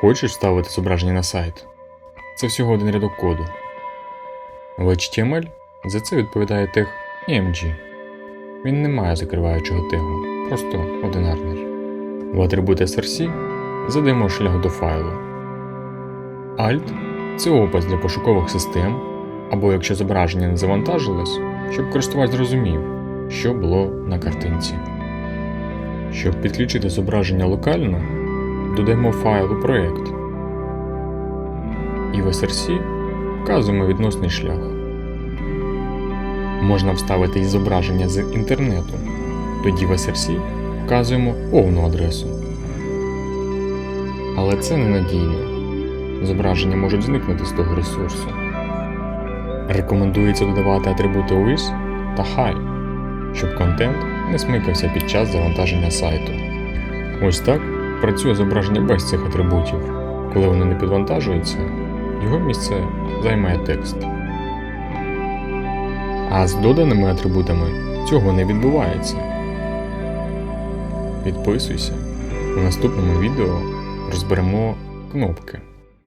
Хочеш вставити зображення на сайт? Це всього один рядок коду. В HTML за це відповідає тег EMG. Він не має закриваючого тегу, просто одинарний. В атрибут SRC задаємо шлях до файлу. Alt це опис для пошукових систем, або якщо зображення не завантажилось, щоб користувач зрозумів, що було на картинці. Щоб підключити зображення локально, додаємо файл у проєкт. І в SRC вказуємо відносний шлях. Можна вставити і зображення з інтернету. Тоді в SRC вказуємо повну адресу. Але це ненадійно. Зображення можуть зникнути з того ресурсу. Рекомендується додавати атрибути with та high, щоб контент не смикався під час завантаження сайту. Ось так працює зображення без цих атрибутів. Коли воно не підвантажується, його місце займає текст. А з доданими атрибутами цього не відбувається. Підписуйся. У наступному відео розберемо кнопки.